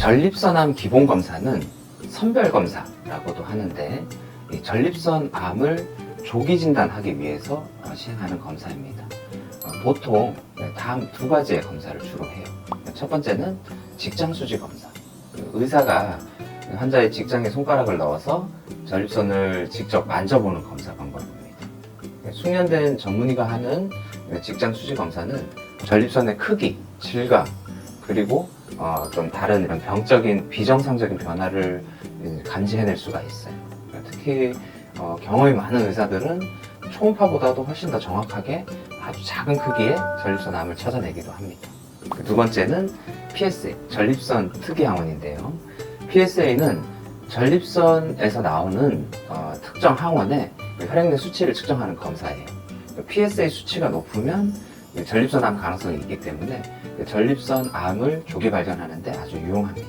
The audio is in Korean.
전립선암 기본 검사는 선별 검사라고도 하는데 이 전립선 암을 조기 진단하기 위해서 어, 시행하는 검사입니다. 어, 보통 네, 다음 두 가지의 검사를 주로 해요. 첫 번째는 직장 수지 검사. 그 의사가 환자의 직장에 손가락을 넣어서 전립선을 직접 만져보는 검사 방법입니다. 숙련된 전문의가 하는 직장 수지 검사는 전립선의 크기, 질감, 그리고 어, 좀 다른 이런 병적인 비정상적인 변화를 감지해낼 수가 있어요. 특히 어, 경험이 많은 의사들은 초음파보다도 훨씬 더 정확하게 아주 작은 크기의 전립선 암을 찾아내기도 합니다. 그두 번째는 PSA, 전립선 특이 항원인데요. PSA는 전립선에서 나오는 어, 특정 항원의 혈액내 수치를 측정하는 검사예요. PSA 수치가 높으면 전립선 암 가능성이 있기 때문에 전립선 암을 조기 발견하는데 아주 유용합니다.